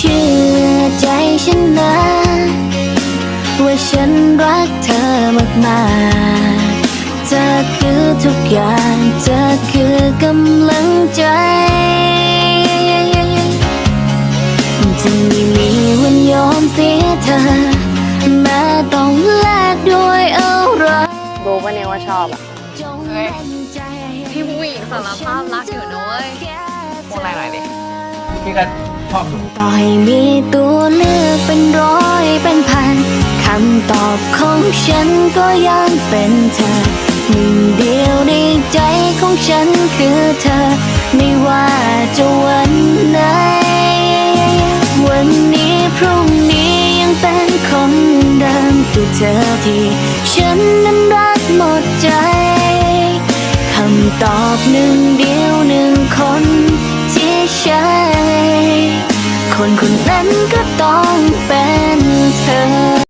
ชื่อใจฉันนะ ว่าฉันรักเธอมากๆ เธอคือทุกอย่าง เธอคือกำลังใจจะไม่มีวันยอมเสียเธอแม้ต้องแลกด้วยอะไรรู้ปะเนี่ยว่าชอบอะ เฮ้ย พี่ผู้หญิงสารภาพรักอยู่นะเว้ยพวกอะไรหน่อยดิ พี่ก็ชอบหนูต่อให้มีตัวเลือกเป็นร้อยเป็นพันคำตอบของฉันก็ยังเป็นเธอหนึ่งเดียวในใจของฉันคือเธอ ไม่ว่าจะวันไหน วันนี้พรุ่งนี้ยังเป็นคนเดิมคือเธอที่ฉันนั้นรักหมดใจคำตอบหนึ่งเดียว คนคนนั้นก็ต้องเป็นเธอ